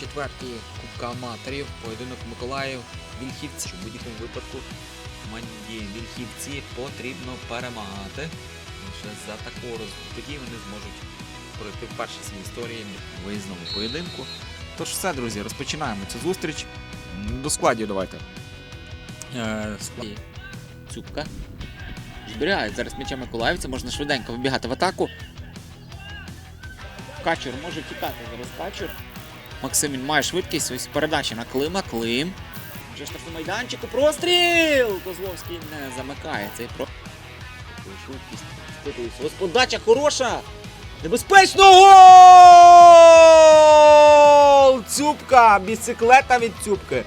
четвертій Кубка аматорів, поєдинок Миколаїв, Вільхівці. В будь-якому випадку команді Вільхівці потрібно перемагати. Лише за такого розвитку вони зможуть пройти вперше в своїй історії виїзному поєдинку. Тож все, друзі, розпочинаємо цю зустріч. До складів давайте. Е. Цюбка. Зберігають зараз м'яча Миколаївця, можна швиденько вибігати в атаку. Качур може тікати зараз Качур. Максимін має швидкість, ось передача на Клима, Клим. Вже штрафний майданчику, простріл! Козловський не замикає цей про. Швидкість. Ось подача хороша! Небезпечно гол! Цюбка! Біциклета від Цюбки.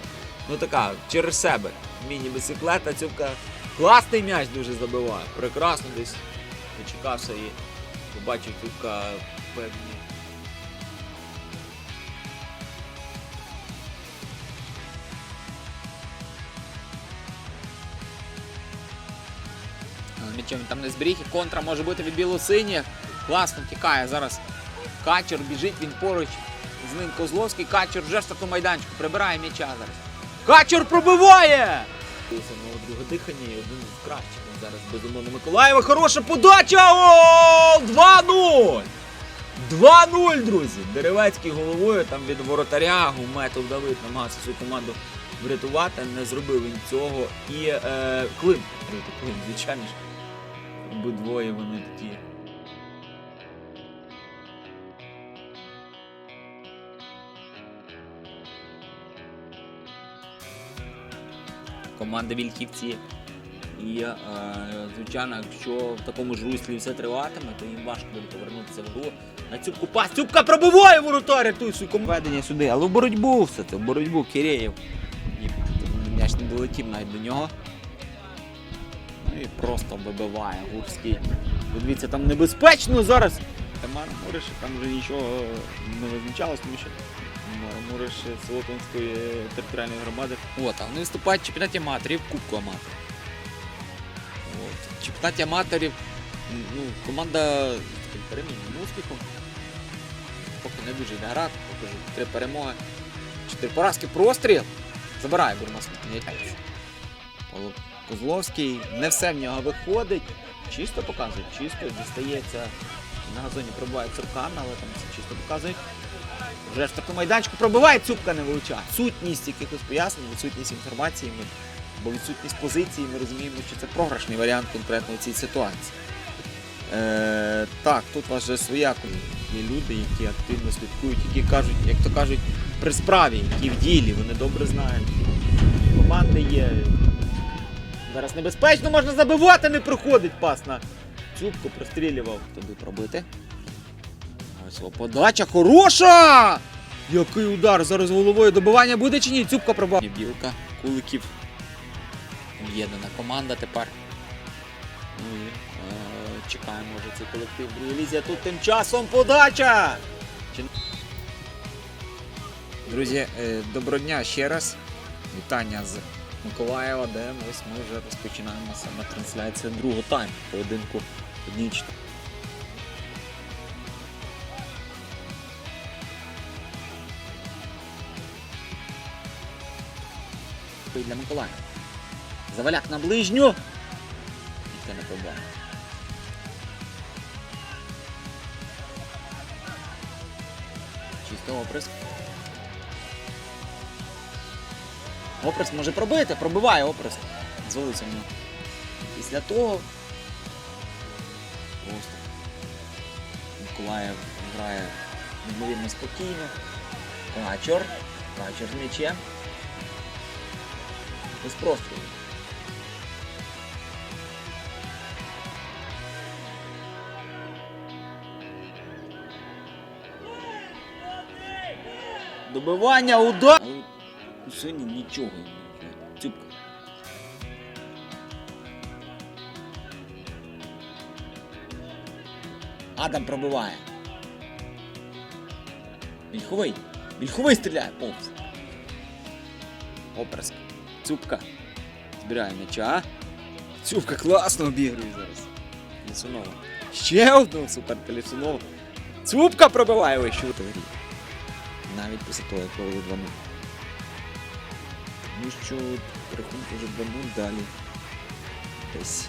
Ну така, через себе. Міні-біциклета, Цюбка. Класний м'яч дуже забиває. Прекрасно десь дочекався і побачив Цюбка певні. Але він там не зберіг і контра може бути від білосині. Класно тікає зараз. Качер біжить, він поруч з ним Козловський. Качер вже в старту майданчику прибирає м'яча зараз. Качер пробиває! Друге дихання і один з кращих. Зараз безумовно Миколаєва. Хороша подача! Гол! 2-0! 2-0, друзі! Деревецький головою там від воротаря Гуметов Давид намагався свою команду врятувати, не зробив він цього. І е, Клим. Клим, звичайно ж. Обидвоє вони такі. Команда Вільхівці. І, е, звичайно, якщо в такому ж руслі все триватиме, то їм важко буде повернутися в гру. На цюбку пас. Цюбка пробиває воротар, рятує команду. Ведення сюди, але в боротьбу все це, в боротьбу Киреєв. І м'яч не долетів навіть до нього. І просто вибиває Гурський. Подивіться, там небезпечно зараз. Тамара Муриш, там вже нічого не визначалось, тому що Муриш з Солотонської територіальної громади. От, а вони виступають в чемпіонаті аматорів, Кубку аматорів. От. Чемпіонаті аматорів ну, команда з таким перемінним успіхом. Поки не дуже йде гра, поки що три перемоги. Чотири поразки, простріл. Забирає Бурмас М'яйць. Павло Козловський, не все в нього виходить. Чисто показують, чисто дістається. На газоні пробиває Цуркан, але там це чисто показують. Вже ж таку майданчику пробиває, цупка не вилучає. Сутність якихось пояснень, відсутність інформації, ми, або відсутність позиції, ми розуміємо, що це програшний варіант конкретно у цій ситуації. Е, так, тут у вас же своя є люди, які активно слідкують, які кажуть, як то кажуть, при справі, які в ділі, вони добре знають. Команди є. Зараз небезпечно можна забивати, не проходить пас на цюбку, прострілював. Туди пробити. Ось подача хороша! Який удар! Зараз головою добивання буде чи ні? Цюбка пробив. Білка, Куликів. Об'єднана команда тепер. Ну і е, чекаємо вже цей колектив. А тут тим часом подача! Чи... Друзі, е, доброго дня ще раз. Вітання з Миколаєва, де ось ми вже розпочинаємо саме трансляцію другого тайму поєдинку чотири. для Миколаєва. Заваляк на ближню. І це не пробуває. Чисто оприск. Оприск може пробити, пробиває оприск. Звалився нього. Після того. Просто. Миколаїв грає неймовірно спокійно. Качор. Качор з м'ячем. Без прострілу. Добивання, удар! Сьогодні нічого. Цюбка. Адам пробиває. Вільховий. Вільховий стріляє повз. Оперск. Цюбка. Збирає м'яча. Цюбка класно обігрує зараз. Лісунова. Ще одну супер Лісунова. Цюбка пробиває вище у грі. Навіть після того, як провели 2-0. Тому що рахунку вже 2-0 далі. Десь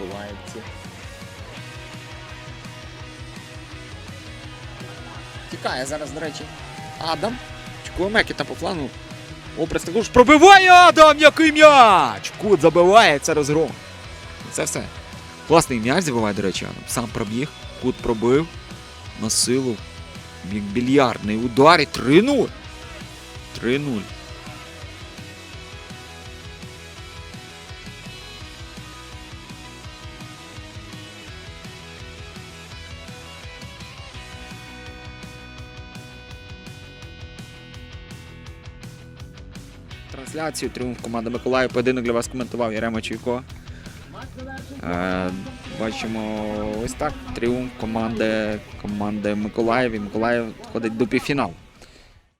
Миколаївці. Тікає зараз, до речі, Адам. Чкуемеки там по флангу. Образ також пробиває Адам, який м'яч! Кут забиває, це розгром. Це все. Класний м'яч забиває, до речі, Адам. Сам пробіг, кут пробив. На силу. Більярдний удар і 3-0. 3-0. Трансляцію тріумф команди Миколаїв. Поєдинок для вас коментував Ярема Чуйко. Е, бачимо ось так. Тріумф команди, команди Миколаїв. І Миколаїв ходить до півфіналу.